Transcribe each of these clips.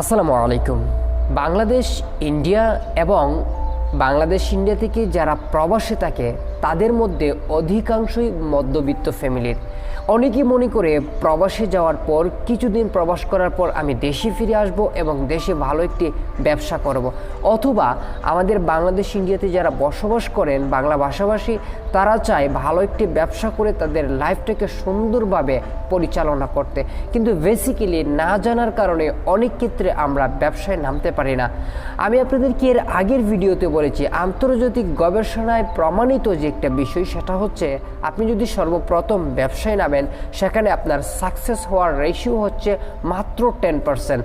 আসসালামু আলাইকুম। বাংলাদেশ ইন্ডিয়া এবং বাংলাদেশ ইন্ডিয়া থেকে যারা প্রবাসে থাকে তাদের মধ্যে অধিকাংশই মধ্যবিত্ত ফ্যামিলির। অনেকেই মনে করে প্রবাসে যাওয়ার পর, কিছুদিন প্রবাস করার পর আমি দেশে ফিরে আসব এবং দেশে ভালো একটি ব্যবসা করব। অথবা আমাদের বাংলাদেশ, ইন্ডিয়াতে যারা বসবাস করেন, বাংলা ভাষাভাষী, তারা চায় ভালো একটি ব্যবসা করে তাদের লাইফটাকে সুন্দরভাবে পরিচালনা করতে। কিন্তু বেসিক্যালি না জানার কারণে অনেক ক্ষেত্রে আমরা ব্যবসায় নামতে পারি না। আমি আপনাদেরকে এর আগের ভিডিওতে বলেছি, আন্তর্জাতিক গবেষণায় প্রমাণিত যে একটা বিষয়, সেটা হচ্ছে আপনি যদি সর্বপ্রথম ব্যবসায় নামেন, সেখানে আপনার সাকসেস হওয়ার রেশিও হচ্ছে মাত্র টেন পার্সেন্ট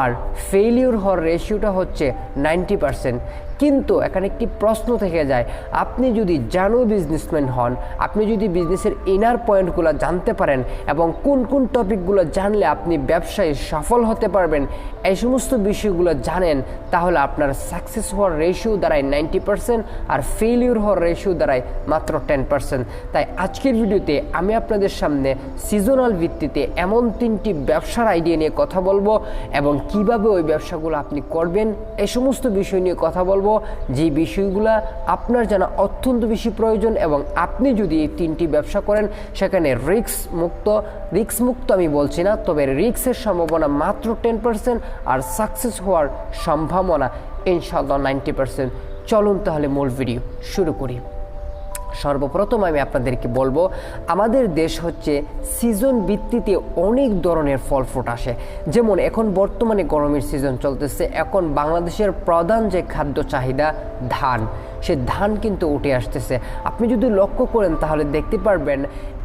আর ফেইলিওর হওয়ার রেশিওটা হচ্ছে নাইনটি পার্সেন্ট কিন্তু এখানে একটি প্রশ্ন থেকে যায়, আপনি যদি জানো বিজনেসম্যান হন, আপনি যদি বিজনেসের ইনার পয়েন্টগুলো জানতে পারেন এবং কোন কোন টপিকগুলো জানলে আপনি ব্যবসায় সফল হতে পারবেন, এই সমস্ত বিষয়গুলো জানেন, তাহলে আপনার সাকসেস হওয়ার রেশিও দাঁড়ায় নাইনটি পার্সেন্ট আর ফেলিওর হওয়ার রেশিও দাঁড়ায় মাত্র টেন পার্সেন্ট তাই আজকের ভিডিওতে আমি আপনাদের সামনে সিজনাল ভিত্তিতে এমন তিনটি ব্যবসার আইডিয়া নিয়ে কথা বলব এবং কীভাবে ওই ব্যবসাগুলো আপনি করবেন, এই সমস্ত বিষয় নিয়ে কথা বলব। যে বিষয়গুলো আপনার জানা অত্যন্ত বেশি প্রয়োজন এবং আপনি যদি এই তিনটি ব্যবসা করেন, সেখানে রিক্স মুক্ত রিক্স মুক্ত আমি বলছি না, তবে রিক্সের সম্ভাবনা মাত্র টেন পার্সেন্ট আর সাকসেস হওয়ার সম্ভাবনা ইনশাল্লাহ নাইনটি পার্সেন্ট চলুন তাহলে মূল ভিডিও শুরু করি। সর্বপ্রথম আমি আপনাদেরকে বলব, আমাদের দেশ হচ্ছে সিজন ভিত্তিতে অনেক ধরনের ফল ফ্রুট আসে। যেমন এখন বর্তমানে গরমের সিজন চলতেছে, এখন বাংলাদেশের প্রধান যে খাদ্য চাহিদা ধান, সে ধান কিন্তু উঠে আসতেছে। আপনি যদি লক্ষ্য করেন তাহলে দেখতে পারবেন,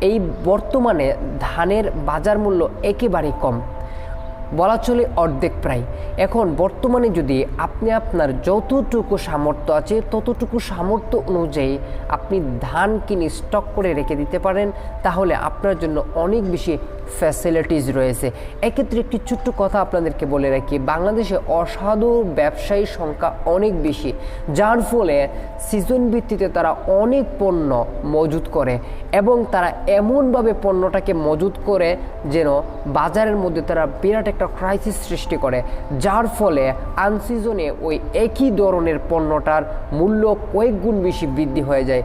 এই বর্তমানে ধানের বাজার মূল্য একেবারেই কম। বলা চলে অর্ধেক প্রায়। এখন বর্তমানে যদি আপনি আপনার যতটুকু সামর্থ্য আছে, ততটুকু সামর্থ্য অনুযায়ী আপনি ধান কিনে স্টক করে রেখে দিতে পারেন, তাহলে আপনার জন্য অনেক বেশি ফ্যাসিলিটিস রয়েছে। এক্ষেত্রে একটি ছোট্ট কথা আপনাদেরকে বলে রাখি, বাংলাদেশে অসাধু ব্যবসায়ীর সংখ্যা অনেক বেশি, যার ফলে সিজন ভিত্তিতে তারা অনেক পণ্য মজুত করে এবং তারা এমনভাবে পণ্যটাকে মজুত করে যেন বাজারের মধ্যে তারা বিরাট একটা ক্রাইসিস সৃষ্টি করে, যার ফলে আনসিজনে ওই একই ধরনের পণ্যটার মূল্য কয়েক গুণ বেশি বৃদ্ধি হয়ে যায়।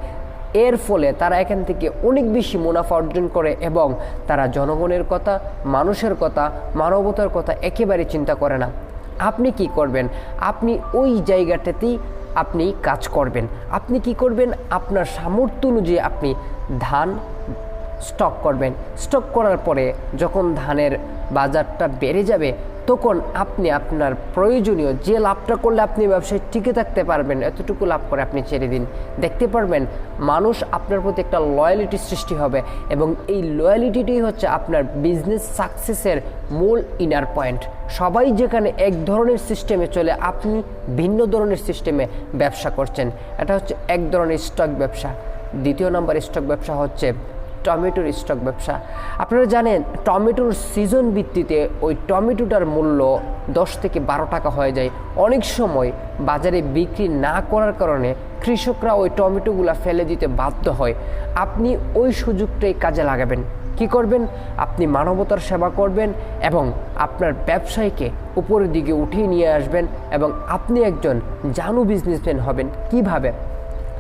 এর ফলে তারা এখান থেকে অনেক বেশি মুনাফা অর্জন করে এবং তারা জনগণের কথা, মানুষের কথা, মানবতার কথা একেবারে চিন্তা করে না। আপনি কি করবেন? আপনি ওই জায়গাটাতেই আপনি কাজ করবেন। আপনি কি করবেন? আপনার সামর্থ্য অনুযায়ী আপনি ধান স্টক করবেন। স্টক করার পরে যখন ধানের বাজারটা বেড়ে যাবে তখন আপনি আপনার প্রয়োজনীয় যে লাভটা করলে আপনি ব্যবসায় টিকে থাকতে পারবেন, এতটুকু লাভ করে আপনি ছেড়ে দিন। দেখতে পারবেন, মানুষ আপনার প্রতি একটা লয়ালিটি সৃষ্টি হবে এবং এই লয়ালিটিটাই হচ্ছে আপনার বিজনেস সাকসেসের মূল ইনার পয়েন্ট সবাই যেখানে এক ধরনের সিস্টেমে চলে, আপনি ভিন্ন ধরনের সিস্টেমে ব্যবসা করছেন। এটা হচ্ছে এক ধরনের স্টক ব্যবসা। দ্বিতীয় নম্বর স্টক ব্যবসা হচ্ছে টমেটোর স্টক ব্যবসা। আপনারা জানেন, টমেটোর সিজন ভিত্তিতে ওই টমেটোটার মূল্য দশ থেকে বারো টাকা হয়ে যায়। অনেক সময় বাজারে বিক্রি না করার কারণে কৃষকরা ওই টমেটোগুলো ফেলে দিতে বাধ্য হয়। আপনি ওই সুযোগটাই কাজে লাগাবেন। কি করবেন? আপনি মানবতার সেবা করবেন এবং আপনার ব্যবসায়ীকে উপরের দিকে উঠিয়ে নিয়ে আসবেন এবং আপনি একজন জানু বিজনেসম্যান হবেন। কীভাবে?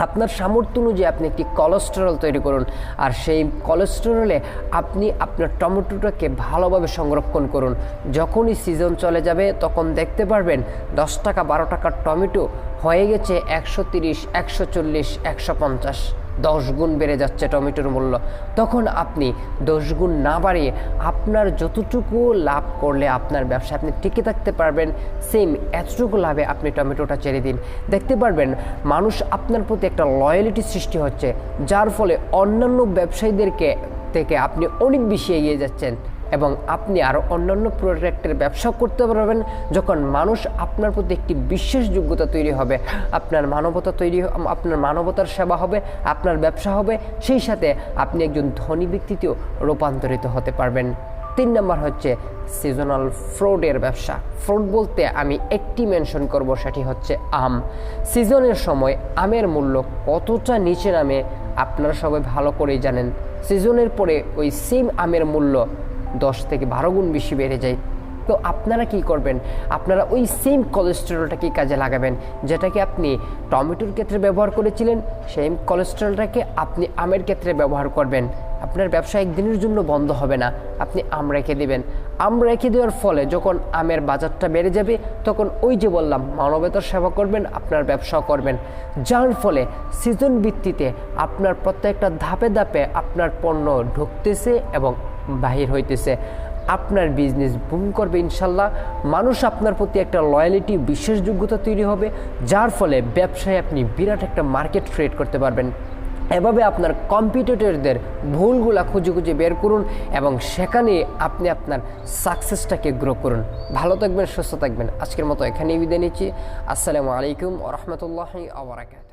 আপনার সামর্থ্য অনুযায়ী আপনি একটি কলেস্টেরল তৈরি করুন। আর সেই কলেস্টেরলে আপনি আপনার টমেটোটাকে ভালোভাবে সংরক্ষণ করুন। যখনই সিজন চলে যাবে, তখন দেখতে পারবেন দশ টাকা বারো টাকার টমেটো হয়ে গেছে একশো তিরিশ, একশো চল্লিশ, একশো পঞ্চাশ। দশ গুণ বেড়ে যাচ্ছে টমেটোর মূল্য। তখন আপনি দশ গুণ না বাড়িয়ে আপনার যতটুকু লাভ করলে আপনার ব্যবসা আপনি টিকে থাকতে পারবেন সেম এতটুকু লাভে আপনি টমেটোটা ছেড়ে দিন। দেখতে পারবেন, মানুষ আপনার প্রতি একটা লয়ালিটি সৃষ্টি হচ্ছে, যার ফলে অন্যান্য ব্যবসায়ীদেরকে থেকে আপনি অনেক বেশি এগিয়ে যাচ্ছেন। এবং আপনি আরও অন্যান্য প্রোডাক্টের ব্যবসা করতে পারবেন। যখন মানুষ আপনার প্রতি একটি বিশেষ বিশ্বাসযোগ্যতা তৈরি হবে, আপনার মানবতা তৈরি, আপনার মানবতার সেবা হবে, আপনার ব্যবসা হবে, সেই সাথে আপনি একজন ধনী ব্যক্তিতেও রূপান্তরিত হতে পারবেন। তিন নম্বর হচ্ছে সিজনাল ফ্রুটের ব্যবসা। ফ্রুট বলতে আমি একটি মেনশন করব, সেটি হচ্ছে আম। সিজনের সময় আমের মূল্য কতটা নিচে নামে, আপনারা সবাই ভালো করেই জানেন। সিজনের পরে ওই সেম আমের মূল্য দশ থেকে বারো গুণ বেশি বেড়ে যায়। তো আপনারা কি করবেন? আপনারা ওই সেম কোলেস্টেরলটাকে কাজে লাগাবেন, যেটাকে আপনি টমেটোর ক্ষেত্রে ব্যবহার করেছিলেন সেম কোলেস্টেরলটাকে আপনি আমের ক্ষেত্রে ব্যবহার করবেন। আপনার ব্যবসা একদিনের জন্য বন্ধ হবে না, আপনি আম রেখে দেবেন। আম রেখে দেওয়ার ফলে যখন আমের বাজারটা বেড়ে যাবে, তখন ওই যে বললাম, মানবতার সেবা করবেন, আপনার ব্যবসাও করবেন। যার ফলে সিজন ভিত্তিতে আপনার প্রত্যেকটা ধাপে ধাপে আপনার পণ্য ঢুকতেছে এবং বাহির হইতেছে। আপনার বিজনেস বুম করবে ইনশাল্লাহ। মানুষ আপনার প্রতি একটা লয়ালিটি বিশ্বাসযোগ্যতা তৈরি হবে, যার ফলে ব্যবসায় আপনি বিরাট একটা মার্কেট ক্রিয়েট করতে পারবেন। এভাবে আপনার কম্পিটিটরদের ভুলগুলা খুঁজে খুঁজে বের করুন এবং সেখানে আপনি আপনার সাকসেসটাকে গ্রো করুন। ভালো থাকবেন, সুস্থ থাকবেন। আজকের মতো এখানেই বিদায় নিচ্ছি। আসসালামু আলাইকুম রহমতুল্লাহি আবরাকাত